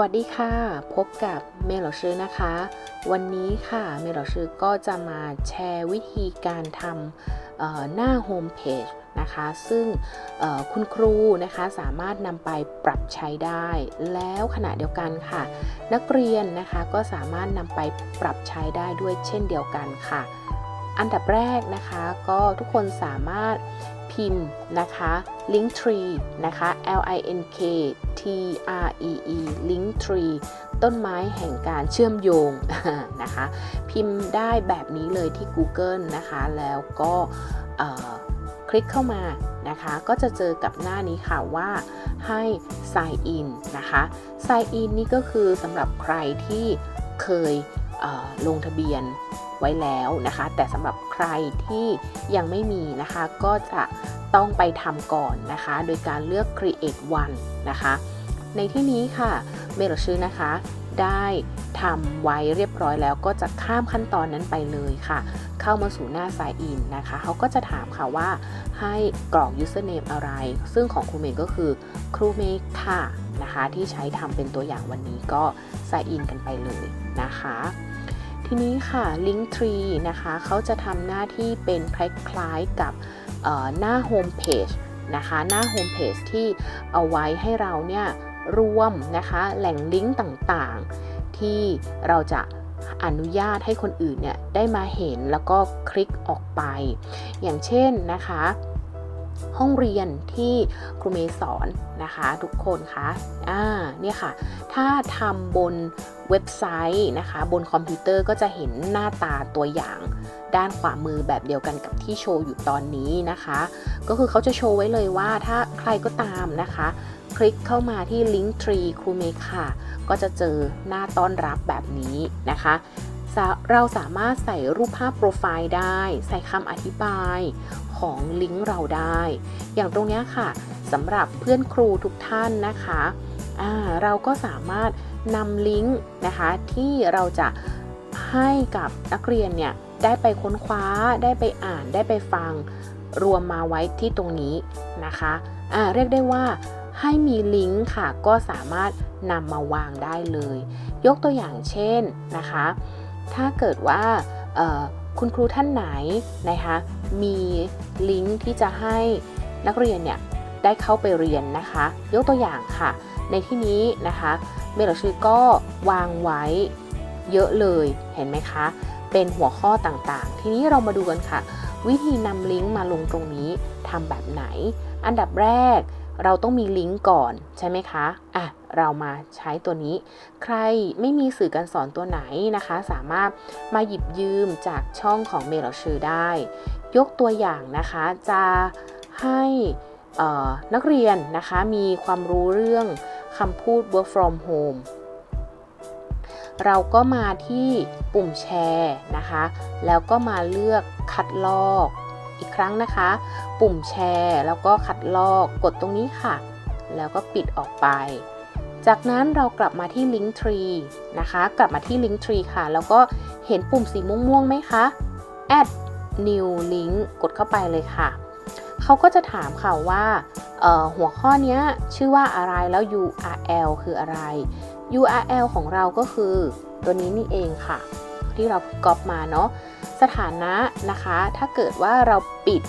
วัสดีค่ะ พบกับเมลชื่อนะคะ วันนี้ค่ะเมลชื่อก็จะมาแชร์วิธีการทำหน้าโฮมเพจนะคะ ซึ่งคุณครูนะคะสามารถนำไปปรับใช้ได้ แล้วขณะเดียวกันค่ะ นักเรียนนะคะก็สามารถนำไปปรับใช้ได้ด้วยเช่นเดียวกันค่ะ อันดับแรกนะคะก็ทุกคนสามารถ พิมพ์นะคะ Linktree นะคะ L I N K T R E E Linktree ต้นไม้แห่งการเชื่อมโยงนะคะ พิมพ์ได้แบบนี้เลยที่ Google นะคะ แล้วก็คลิกเข้ามานะคะ ก็จะเจอกับหน้านี้ค่ะว่าให้ sign in นะคะ sign in นี่ก็คือสำหรับใครที่เคยเลงทะเบียน ไว้แล้วนะคะ แต่สำหรับใครที่ยังไม่มีนะคะ ก็จะต้องไปทำก่อนนะคะ โดยการเลือก create one นะคะ ในที่นี้ค่ะเมลชื่อนะคะได้ทำไว้เรียบร้อยแล้วก็จะข้ามขั้นตอนนั้นไปเลยค่ะ เข้ามาสู่หน้า sign in นะคะ เขาก็จะถามค่ะว่าให้กรอก username อะไร ซึ่งของครูเมย์ก็คือครูเมย์ค่ะนะคะ ที่ใช้ทำเป็นตัวอย่างวันนี้ก็ sign in กันไปเลยนะคะ ทีนี้ค่ะ Linktree นะคะเขาจะทำหน้าที่เป็นคล้ายๆกับหน้าโฮมเพจนะคะหน้าโฮมเพจที่เอาไว้ให้เราเนี่ยรวมนะคะแหล่งลิงก์ต่างๆ ที่เราจะอนุญาตให้คนอื่นเนี่ยได้มาเห็นแล้วก็คลิกออกไป อย่างเช่นนะคะ ห้องเรียนที่ครูเมย์สอนนะคะทุกคนคะอ่าเนี่ยค่ะ ถ้าทำบนเว็บไซต์นะคะ บนคอมพิวเตอร์ก็จะเห็นหน้าตาตัวอย่างด้านขวามือแบบเดียวกันกับที่โชว์อยู่ตอนนี้นะคะ ก็คือเขาจะโชว์ไว้เลยว่าถ้าใครก็ตามนะคะ คลิกเข้ามาที่ Linktree ครูเมค่ะ ก็จะเจอหน้าต้อนรับแบบนี้นะคะ เราสามารถใส่รูปภาพโปรไฟล์ได้ ใส่คำอธิบายของลิงก์เราได้ อย่างตรงนี้ค่ะสำหรับเพื่อนครูทุกท่านนะคะเราก็สามารถนำลิงก์นะคะที่เราจะให้กับนักเรียนเนี่ยได้ไปค้นคว้าได้ไปอ่านได้ไปฟังรวมมาไว้ที่ตรงนี้นะคะอ่าเรียกได้ว่าให้มีลิงก์ค่ะก็สามารถนำมาวางได้เลย ยกตัวอย่างเช่นนะคะ ถ้าเกิดว่าคุณครูท่านไหนนะคะมีลิงก์ที่จะให้นักเรียนเนี่ยได้เข้าไปเรียนนะคะ ยกตัวอย่างค่ะ ในที่นี้นะคะเมลชื่อก็วางไว้เยอะเลยเห็นไหมคะ เป็นหัวข้อต่างๆ ทีนี้เรามาดูกันค่ะ วิธีนำลิงก์มาลงตรงนี้ทำแบบไหน อันดับแรก เราต้องมีลิงก์ก่อนใช่ไหมคะอะเรามาใช้ตัวนี้ ใครไม่มีสื่อการสอนตัวไหนนะคะ สามารถมาหยิบยืมจากช่องของเมลชื่อได้ ยกตัวอย่างนะคะจะให้นักเรียนนะคะมีความรู้เรื่องคำพูด work from home เราก็มาที่ปุ่มแชร์นะคะ แล้วก็มาเลือกคัดลอก อีกครั้งนะคะ ปุ่มแชร์แล้วก็คัดลอกกดตรงนี้ค่ะ แล้วก็ปิดออกไป จากนั้นเรากลับมาที่ Linktree นะคะ กลับมาที่ Linktree ค่ะ แล้วก็เห็นปุ่มสีม่วงๆไหมคะ add new link กดเข้าไปเลยค่ะเขาก็จะถามค่ะว่าหัวข้อนี้ชื่อว่าอะไรแล้ว URL คืออะไร URL ของเราก็คือตัวนี้นี่เองค่ะ ที่เราก๊อปมาเนาะสถานะนะคะ ถ้าเกิดว่าเราปิด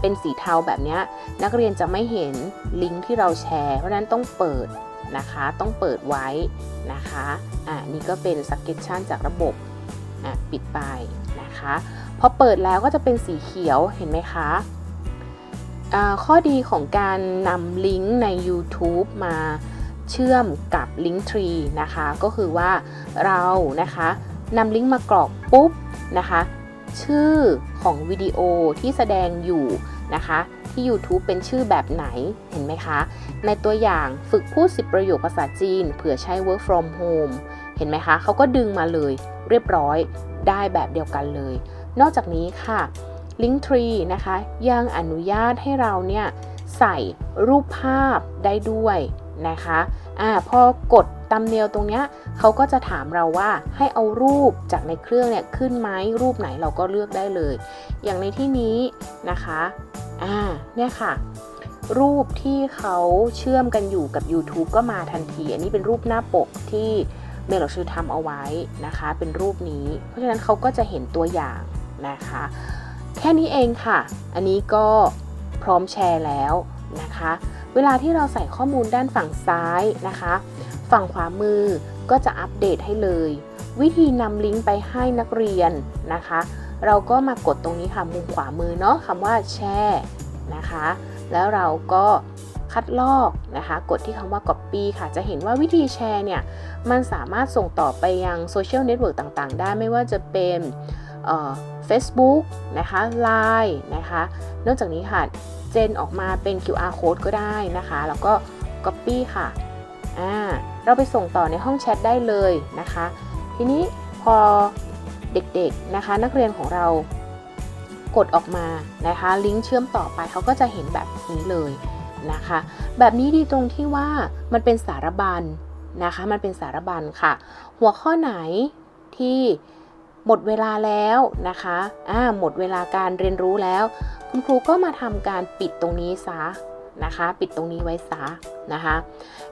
เป็นสีเทาแบบนี้นักเรียนจะไม่เห็นลิงก์ที่เราแชร์ เพราะฉะนั้นต้องเปิดนะคะต้องเปิดไว้นะคะอ่านี่ก็เป็น subscription จากระบบอะปิดไปนะคะพอเปิดแล้วก็จะเป็นสีเขียวเห็นไหมคะอ่าข้อดีของการนำลิงก์ใน YouTube มาเชื่อมกับ Linktree นะคะ ก็คือว่าเรานะคะ นำลิงก์มากรอกปุ๊บนะคะ ชื่อของวิดีโอที่แสดงอยู่นะคะ ที่ YouTube เป็นชื่อแบบไหนเห็นไหมคะ ในตัวอย่างฝึกพูด 10 ประโยคภาษาจีน เผื่อใช้ work from home เห็นไหมคะเขาก็ดึงมาเลยเรียบร้อยได้แบบเดียวกันเลย นอกจากนี้ค่ะ Linktree นะคะ ยังอนุญาตให้เราเนี่ยใส่รูปภาพได้ด้วย นะคะอ่าพอกดตำเนียวตรงเนี้ยเขาก็จะถามเราว่าให้เอารูปจากในเครื่องเนี่ยขึ้นไหมรูปไหนเราก็เลือกได้เลย อย่างในที่นี้นะคะอ่าเนี่ยค่ะ รูปที่เขาเชื่อมกันอยู่กับ YouTube ก็มาทันที อันนี้เป็นรูปหน้าปกที่เมลชื่อทำเอาไว้นะคะ เป็นรูปนี้ เพราะฉะนั้นเขาก็จะเห็นตัวอย่างนะคะ แค่นี้เองค่ะ อันนี้ก็พร้อมแชร์แล้วนะคะ เวลาที่เราใส่ข้อมูลด้านฝั่งซ้ายนะคะ ฝั่งขวามือก็จะอัปเดตให้เลย วิธีนำลิงก์ไปให้นักเรียนนะคะ เราก็มากดตรงนี้ค่ะมุมขวามือเนาะคำว่าแชร์นะคะ แล้วเราก็คัดลอกนะคะ กดที่คำว่า copy ค่ะ จะเห็นว่าวิธีแชร์เนี่ย มันสามารถส่งต่อไปยังโซเชียลเน็ตเวิร์กต่างๆ ได้ไม่ว่าจะเป็น เอ่อ Facebook นะคะ Line นะคะนอกจากนี้ค่ะเจนออกมาเป็น QR code ก็ได้นะคะ แล้วก็ copy ค่ะอ่าเราไปส่งต่อในห้องแชทได้เลยนะคะ ทีนี้พอเด็กๆนะคะ นักเรียนของเรากดออกมานะคะ ลิงก์เชื่อมต่อไปเขาก็จะเห็นแบบนี้เลยนะคะ แบบนี้ดีตรงที่ว่ามันเป็นสารบัญนะคะ มันเป็นสารบัญค่ะ หัวข้อไหนที่ หมดเวลาแล้วนะคะอ่าหมดเวลาการเรียนรู้แล้ว คุณครูก็มาทำการปิดตรงนี้ซะนะคะ ปิดตรงนี้ไว้ซะนะคะ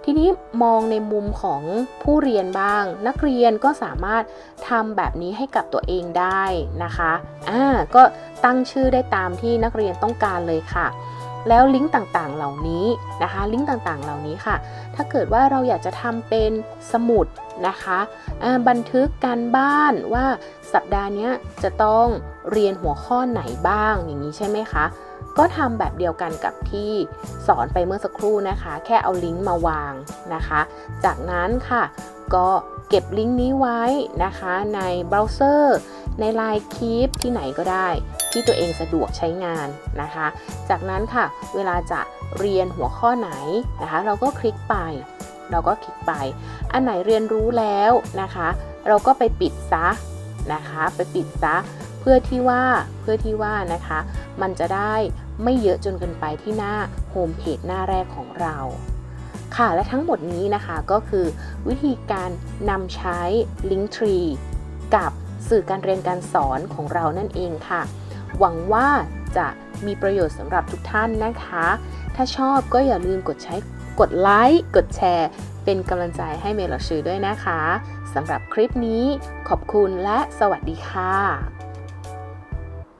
ทีนี้มองในมุมของผู้เรียนบ้าง นักเรียนก็สามารถทำแบบนี้ให้กับตัวเองได้นะคะอ่าก็ตั้งชื่อได้ตามที่นักเรียนต้องการเลยค่ะ แล้วลิงก์ต่างๆเหล่านี้นะคะ ลิงก์ต่างๆเหล่านี้ค่ะ ถ้าเกิดว่าเราอยากจะทำเป็นสมุดนะคะบันทึกการบ้านว่าสัปดาห์นี้จะต้องเรียนหัวข้อไหนบ้างอย่างนี้ใช่ไหมคะ ก็ทำแบบเดียวกันกับที่สอนไปเมื่อสักครู่นะคะ แค่เอาลิงก์มาวางนะคะ จากนั้นค่ะก็เก็บลิงก์นี้ไว้นะคะในเบราว์เซอร์ใน Line Keep ที่ไหนก็ได้ ที่ตัวเองสะดวกใช้งานนะคะ จากนั้นค่ะเวลาจะเรียนหัวข้อไหนนะคะ เราก็คลิกไป เราก็คลิกไป อันไหนเรียนรู้แล้วนะคะ เราก็ไปปิดซะนะคะไปปิดซะเพื่อที่ว่าเพื่อที่ว่านะคะ มันจะได้ไม่เยอะจนเกินไปที่หน้าโฮมเพจหน้าแรกของเราค่ะและทั้งหมดนี้นะคะก็คือวิธีการนำใช้ Linktree กับสื่อการเรียนการสอนของเรานั่นเองค่ะ หวังว่าจะมีประโยชน์สำหรับทุกท่านนะคะ ถ้าชอบก็อย่าลืมกดใช้กดไลค์ กดแชร์ เป็นกำลังใจให้เมลชื่อด้วยนะคะสำหรับคลิปนี้ขอบคุณและสวัสดีค่ะ